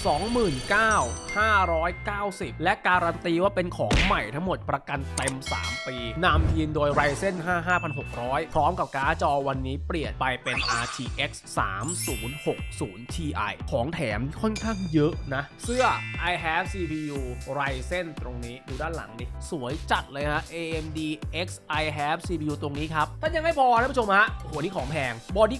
29,590 และการันตีว่าเป็นของใหม่ทั้งหมดประกันเต็ม 3 ปีนำทีมโดย Ryzen 5 5600 พร้อมกับการ์ดจอวันนี้เปลี่ยนไปเป็น RTX 3060 Ti ของแถมค่อนข้างเยอะนะ เสื้อ I have CPU Ryzen ตรงนี้ดูด้านหลังดิ สวยจัดเลยฮะ AMD X I have CPU ตรงนี้ครับ ถ้ายังไม่พอท่านผู้ชมฮะโอ้โหนี่ของแพง Body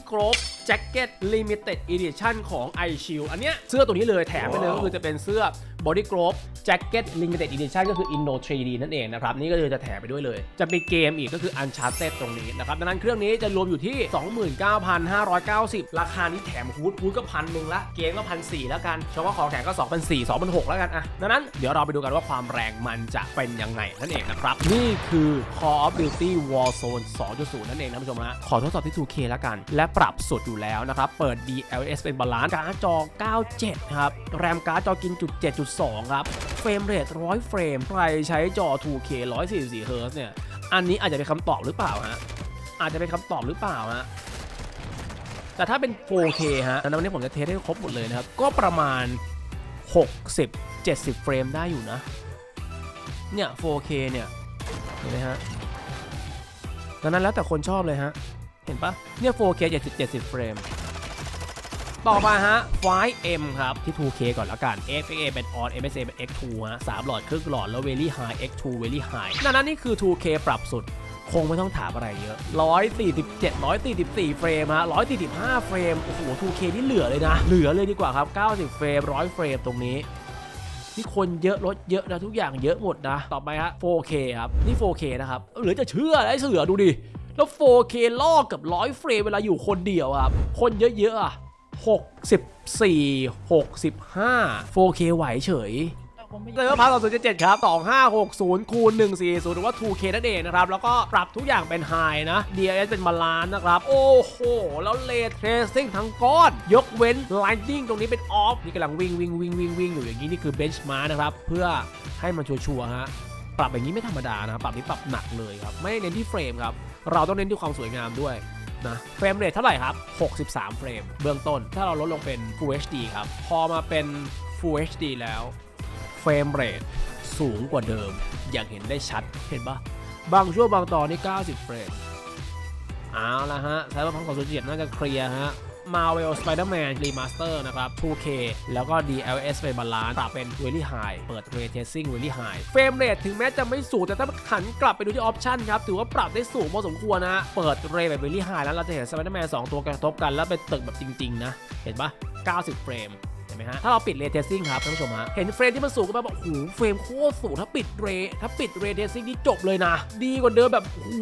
Glove Jacket Limited Edition ของ iShield อันเนี้ยเสื้อตัวนี้เลยแถมไปเลยก็คือจะเป็นเสื้อ Body Glove Jacket Limited Edition ก็คือ Inno 3D นั่นเองนะครับ นี่ก็เลยจะแถมไปด้วยเลย จะมีเกมอีกก็คือ Uncharted ตรงนี้นะครับ ดังนั้นเครื่องนี้จะรวมอยู่ที่ 29,590 ราคานี้แถมฮูดฮูดก็พันหนึ่งละ เกมก็พันสี่แล้วกันเฉพาะของแถมก็2,400 2,600 แล้วกันอะดังนั้นเดี๋ยวเราไปดูกันว่าความแรงมันจะเป็นยังไงนั่นเองนะครับ นี่คือ Call of Duty Warzone 2.0 นั่นเองนะผู้ชมนะขอทดสอบที่ 2K แล้วกัน และปรับสุดอยู่แล้วนะครับ เปิด DLS เป็นบาลานซ์การ์ดจอ 97 ครับ แรมการ์ดจอกินจุด7.2ครับ เฟรมเรท100 เฟรม ใครใช้จอ 2K 144เฮิร์ตเนี่ย อันนี้อาจจะเป็นคำตอบหรือเปล่าฮะ อาจจะเป็นคำตอบหรือเปล่าฮะ แต่ถ้าเป็น 4K ฮะแล้ววันนี้ผมจะเทสให้ครบหมดเลยนะครับ ก็ประมาณ 60 70 เฟรมได้อยู่นะ เนี่ย 4K เนี่ย เห็นไหมฮะดังนั้นแล้วแต่คนชอบเลยฮะ เห็นปะเนี่ย 4K 70 70 เฟรม ต่อมาฮะ 5M ครับ ที่ 2K ก่อนแล้วกัน FA เป็น on MSA เป็น X2 ฮะ3หลอดครึ่งหลอด แล้ว Very High X2 Very High ดังนั้นนี่คือ 2K ปรับสุด คงไม่ต้องถามอะไรเยอะ 147 144 เฟรมฮะ 145 เฟรม โอ้โห 2K นี่เหลือเลยนะ เหลือเลยดีกว่าครับ 90 เฟรม 100 เฟรมตรงนี้นี่คนเยอะรถเยอะนะทุกอย่างเยอะหมดนะ ต่อไปฮะ 4K ครับ นี่ 4K นะครับเหลือจะเชื่อไอ้เสือดูดิแล้ว 4K ลอกกับ 100 เฟรมเวลาอยู่คนเดียวครับ คนเยอะๆอะ 64 65 4K ไหวเฉยเซอร์พาร์ต2.7ครับ 2560 คูณ 140 หรือว่า 2K นั่นเองนะครับ แล้วก็ปรับทุกอย่างเป็นไฮนะ DLS เป็นบาลานซ์นะครับ โอ้โห แล้วเลเทรซิ่งทั้งก้อน ยกเว้น Lightning ตรงนี้เป็นออฟ นี่กำลังวิ่งวิ่งวิ่งวิ่งวิ่งอยู่อย่างนี้ นี่คือเบนช์มาร์นะครับ เพื่อให้มันชัวร์ฮะ ปรับอย่างนี้ไม่ธรรมดานะครับ ปรับนี้ปรับหนักเลยครับ ไม่เน้นที่เฟรมครับ เราต้องเน้นที่ความสวยงามด้วย นะ เฟรมเรทเท่าไหร่ครับ 63 เฟรม เบื้องต้น ถ้าเราลดลงเป็น Full HD ครับ พอมาเป็น Full HD แล้ว เฟรมเรทสูงกว่าเดิม อย่างเห็นได้ชัด เห็นปะบางช่วงบางตอนนี่ 90 เฟรม เอาละฮะใช้ว่าพังของสุจิตน่าจะเคลียร์ฮะ Marvel Spider-Man Remaster นะครับ 2K แล้วก็ DLS เป็นบาลานซ์ปรับเป็น Very High เปิด Ray Tracing Very High เฟรมเรทถึงแม้จะไม่สูง แต่ถ้าขันกลับไปดูที่ออปชันครับ ถือว่าปรับได้สูงพอสมควรนะฮะเปิด Ray แบบ Very High แล้วเราจะเห็น Spider-Man 2 ตัวกระทบกันแล้วเป็นตึกแบบจริง ๆ นะ เห็นปะ90 เฟรม ไหมฮะ ถ้าเราปิดเรเทสซิ่งครับท่านผู้ชมฮะ เห็นเฟรมที่มันสูงก็แบบโอ้โหเฟรมโคตรสูงถ้าปิดเรถ้าปิดเรเทสซิ่งนี่จบเลยนะ ดีกว่าเดิมแบบโอ้โห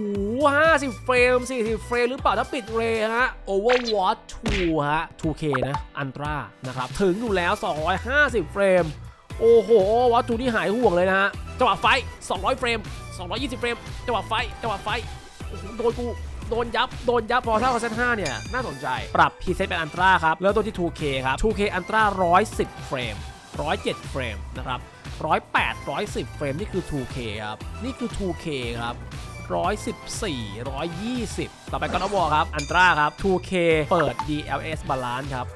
50เฟรม40เฟรมหรือเปล่าถ้าปิดเรฮะ Overwatch 2 ฮะ 2K นะ Ultra นะครับถึงอยู่แล้ว 250 เฟรม โอ้โหวัตถุที่หายห่วงเลยนะฮะจังหวะไฟ 200 เฟรม 220 เฟรมจังหวะไฟจังหวะไฟ โดนกูโดนยับ โดนยับพอเท่ากับเซต5เนี่ย น่าสนใจ ปรับ preset เป็นอันตราครับแล้วตัวที่ 2K ครับ 2K อันตรา110 เฟรม 107 เฟรมนะครับ108 110 เฟรม นี่คือ 2K ครับ นี่คือ 2K ครับ114 120 ต่อไปก็นวอครับ อันตราครับ 2K เปิด DLS Balance ครับ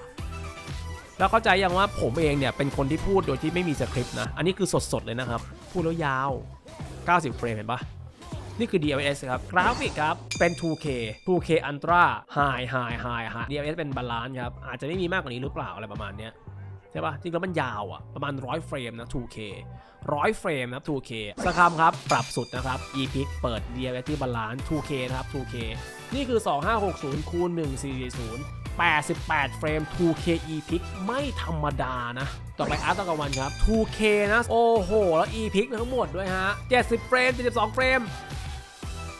แล้วเข้าใจยังว่าผมเองเนี่ย เป็นคนที่พูดโดยที่ไม่มีสคริปต์นะ อันนี้คือสดๆเลยนะครับ พูดแล้วยาว 90 เฟรมเห็นปะ นี่คือ DLS ครับ กราฟิกครับ เป็น 2K 2K Ultra High High High High DLS เป็นบาลานซ์ครับ อาจจะไม่มีมากกว่านี้หรือเปล่าอะไรประมาณเนี้ยใช่ปะจริงแล้วมันยาวอะประมาณ 100 เฟรมนะ 2K 100 เฟรมนะครับ 2K สคามครับ ปรับสุดนะครับ ePic เปิด DLS ที่บาลานซ์ 2K นะครับ 2K นี่คือ 2560คูณ1440 88 เฟรม 2K ePic ไม่ธรรมดานะ ต่อไปอาร์ตตะกวันครับ 2K นะ โอ้โห แล้ว ePic ทั้งหมดด้วยฮะ 70 เฟรม 72 เฟรม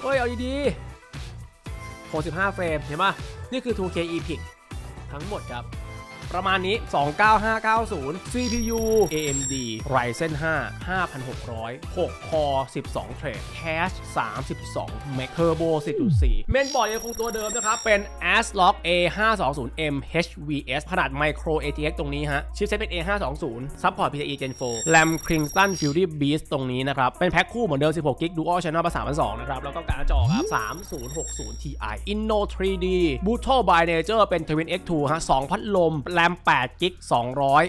เฮ้ย เอาดีๆ65 เฟรม เห็นปะนี่คือ 2K ePic ทั้งหมดครับ ประมาณนี้ 29590 CPU AMD Ryzen 5 5600 6 Core 12 Thread Cache 32 m e g Turbo 10.4 เมนบอร์ดยังคงตัวเดิมนะครับ เป็น ASLock A520M HVS ขนาด Micro ATX ตรงนี้ฮะ ชิปเซ็ตเป็น A520 ซัพพอร์ต PCIe Gen 4 RAM Kingston Fury Beast ตรงนี้นะครับ เป็นแพ็คคู่เหมือนเดิม 16 g b Dual Channel ประสานพันสองนะครับ แล้วก็การ์ดจอครับ 3060 Ti Inno 3D b u t o by Nature เป็น Twin X2 ฮะ 2 พัดลมแ RAM 8 g b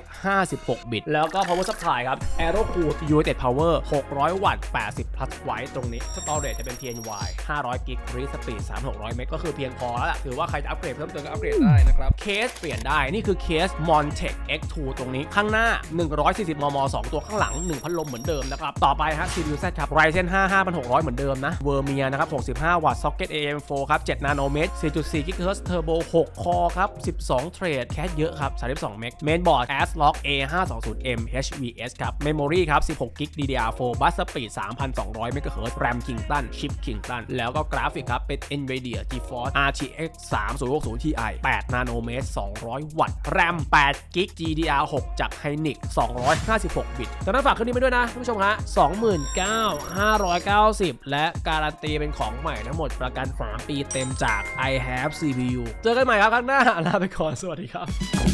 256 บิต แล้วก็ power supply ครับ Aero Cool United Power 600 วัตต์ 80 plus White ตรงนี้ storage จะเป็น TNY 500 g b read speed 3600 เมกก็คือเพียงพอแล้วล่ะถือว่าใครจะอัปเกรดเพิ่มเติมก็อัปเกรดได้นะครับ เคสเปลี่ยนได้ นี่คือเคส Montech X2 ตรงนี้ข้างหน้า 140 มม 2 ตัวข้างหลัง 1 พัดลมเหมือนเดิมนะครับ ต่อไปฮะ CPU Z ครับ Ryzen 5 5600 เหมือนเดิมนะ Vermia นะครับ 65 วัตต์ Socket AM4 ครับ 7 นาโนเมตร 4.4 GHz Turbo 6 คอครับ 12 เทรด แคสเยอะครับ32 เมก Mainboard ASRock A520M HVS ครับ Memory ครับ 16 GB DDR4 Bus Speed 3,200 MHz RAM Kingston Chip Kingston แล้วก็กราฟิกครับ เป็น NVIDIA GeForce RTX 3060 Ti 8 นาโนเมตร 200 วัตต์ RAM 8 GB GDR6 จาก Hynix 256 บิตจากนั้นฝากขึ้นนี้ไปด้วยนะท่านผู้ชมฮะ29,590 และการันตีเป็นของใหม่ทั้งหมดประกัน 3 ปีเต็มจาก I have CPU เจอกันใหม่ครับครั้งหน้า ลาไปก่อน สวัสดีครับ